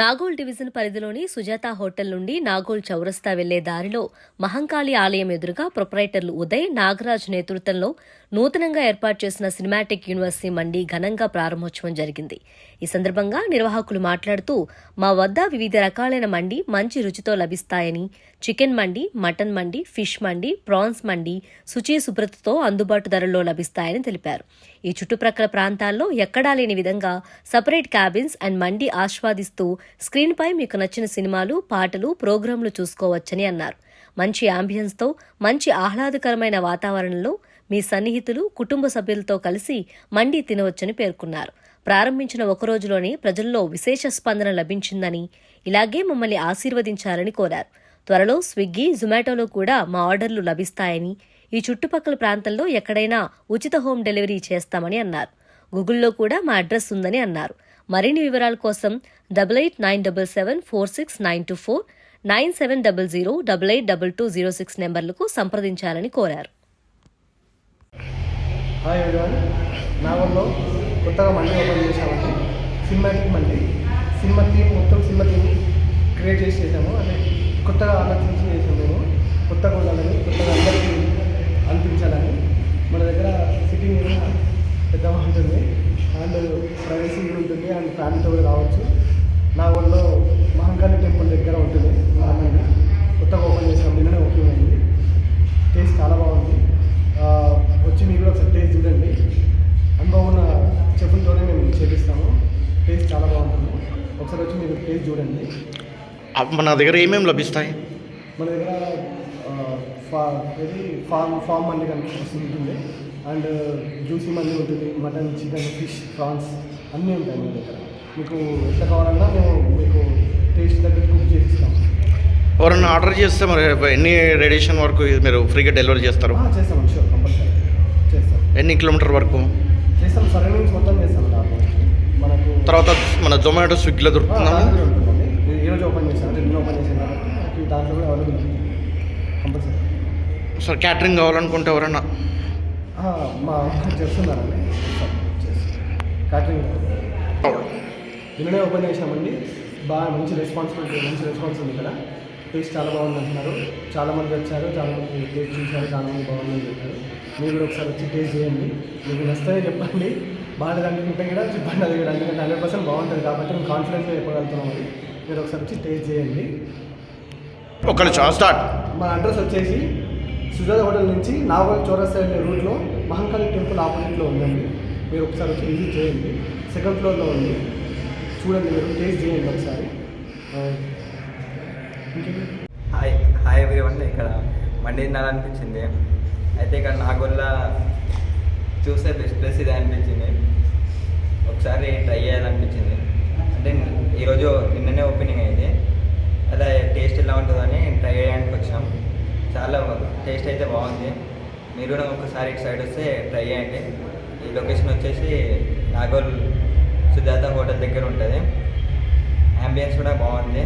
Nagole division పరిధిలోని Sujatha hotel నుండి నాగోల్ చౌరస్తా వెళ్ళే దారిలో మహంకాళి ఆలయం ఎదురుగా ప్రొపరైటర్లు ఉదయ్ నాగరాజ్ నేతృత్వంలో నూతనంగా ఏర్పాటు చేసిన సినిమాటిక్ యూనివర్సిటీ మండి ఘనంగా ప్రారంభోత్సవం జరిగింది. ఈ సందర్భంగా నిర్వాహకులు మాట్లాడుతూ మా వద్ద వివిధ రకాలైన మండి మంచి రుచితో లభిస్తాయని chicken mandi mutton mandi fish mandi prawns mandi శుచి శుభ్రతతో అందుబాటు ధరల్లో లభిస్తాయని తెలిపారు. ఈ చుట్టుప్రక్కల ప్రాంతాల్లో ఎక్కడా లేని విధంగా సపరేట్ క్యాబిన్స్ అండ్ మండి ఆస్వాదిస్తూ స్క్రీన్పై మీకు నచ్చిన సినిమాలు పాటలు ప్రోగ్రాంలు చూసుకోవచ్చని అన్నారు. మంచి అంబియన్స్తో మంచి ఆహ్లాదకరమైన వాతావరణంలో మీ సన్నిహితులు కుటుంబ సభ్యులతో కలిసి మండి తినవచ్చని పేర్కొన్నారు. ప్రారంభించిన ఒక రోజులోనే ప్రజల్లో విశేష స్పందన లభించిందని ఇలాగే మమ్మల్ని ఆశీర్వదించాలని కోరారు. త్వరలో స్విగ్గీ జొమాటోలో కూడా మా ఆర్డర్లు లభిస్తాయని ఈ చుట్టుపక్కల ప్రాంతంలో ఎక్కడైనా ఉచిత హోమ్ డెలివరీ చేస్తామని అన్నారు. గూగుల్లో కూడా మా అడ్రస్ ఉందని అన్నారు. మరిన్ని వివరాల కోసం double eight nine double seven four six nine two four nine seven double zero double eight double two zero six నెంబర్లకు సంప్రదించాలని కోరారు. హాయ్ ఎవరివన్ నా ఊళ్ళో కొత్తగా మళ్ళీ ఓపెన్ చేసామండి సినిమా థీమ్ మండి సినిమా థీమ్ మొత్తం సినిమా థీమ్ క్రియేట్ చేసి చేసాము అంటే కొత్తగా ఆలోచించి చేసాము మేము. కొత్తగా ఉండాలని కొత్తగా అందరికీ అనిపించాలని. మన దగ్గర సిట్టింగ్ కూడా పెద్దగా ఉంటుంది అండ్ ప్రైవసీ కూడా ఉంటుంది. అండ్ ఫ్యామిలీతో కూడా రావచ్చు నా ఊళ్ళో మహంకాళి టెంపుల్ దగ్గర ఉంటుంది. టేస్ట్ చాలా బాగుంటుంది. ఒకసారి వచ్చి మీరు టేస్ట్ చూడండి. మన దగ్గర ఏమేమి లభిస్తాయి? మన దగ్గర ఇది ఫామ్ ఫామ్ మండి కనుక ఉంటుంది అండ్ జ్యూసీ మండి ఉంటుంది. మటన్ చికెన్ ఫిష్ ప్రాన్స్ అన్నీ ఉంటాయి మన దగ్గర. మీకు ఎంత కావాలన్నా మేము మీకు టేస్ట్ దగ్గర కుక్ చేసి ఇస్తాం ఎవరన్నా ఆర్డర్ చేస్తే మరి ఎన్ని రేడియేషన్ వరకు మీరు ఫ్రీగా డెలివరీ చేస్తారు? చేస్తాం షూర్ కంపల్సరీ. చేస్తాం. ఎన్ని కిలోమీటర్ వరకు? చేస్తాం సరౌండింగ్స్ మొత్తం చేస్తాం తర్వాత మన జొమాటో స్విగ్గీలో రోజు ఓపెన్ చేశాను అంటే నిన్న ఓపెన్ చేశాను కాబట్టి మనకి దాంట్లో కూడా అవైలబుల్ కంపల్సరీ. సార్ క్యాటరింగ్ కావాలనుకుంటే ఎవరన్నా మా చేస్తున్నారండి. క్యాటరింగ్. నిన్ననే ఓపెన్ చేశామండి. బాగా మంచి రెస్పాన్సిబిలిటీ మంచి రెస్పాన్స్ ఉంది ఇక్కడ. టేస్ట్ చాలా బాగుంది అంటున్నారు. చాలా మంది వచ్చారు చాలా మంది టేస్ట్ చూశారు చాలా మంది బాగుందని చెప్పారు. మీరు కూడా ఒకసారి వచ్చి టేస్ట్ చేయండి. మీకు నచ్చితే చెప్పండి. బాగా అనుకుంటే కూడా చెప్పండి అది కూడా ఎందుకంటే హండ్రెడ్ పర్సెంట్ బాగుంటుంది కాబట్టి మేము కాన్ఫిడెన్స్గా చెప్పగలుగుతున్నాం అది మీరు ఒకసారి వచ్చి టేస్ట్ చేయండి. ఒక స్టార్ట్ మా అడ్రస్ వచ్చేసి సుజాత హోటల్ నుంచి నాగోల్ చౌరస్తా వెళ్ళే రూట్లో మహంకాళి టెంపుల్ ఆపోజిట్లో ఉందండి. మీరు ఒకసారి వచ్చి విజిట్ చేయండి. సెకండ్ ఫ్లోర్లో ఉంది. చూడండి మీరు టేస్ట్ చేయండి ఒకసారి? హాయ్ హాయ్ ఎవ్రీవన్ ఇక్కడ మండి తినాలనిపించింది అయితే ఇక్కడ నాగోల్ల చూస్తే బెస్ట్ ప్లేస్ ఇదే అనిపించింది. ఒకసారి ట్రై చేయాలనిపించింది. అంటే ఈరోజు నిన్ననే ఓపెనింగ్ అయింది. అలా టేస్ట్ ఎలా ఉంటుందని ట్రై చేయడానికి వచ్చాం చాలా టేస్ట్ అయితే బాగుంది. మీరు కూడా ఒకసారి ఇటు సైడ్ వస్తే ట్రై చేయండి. ఈ లొకేషన్ వచ్చేసి నాగోల్ సుజాత హోటల్ దగ్గర ఉంటుంది. అంబియన్స్ కూడా బాగుంది.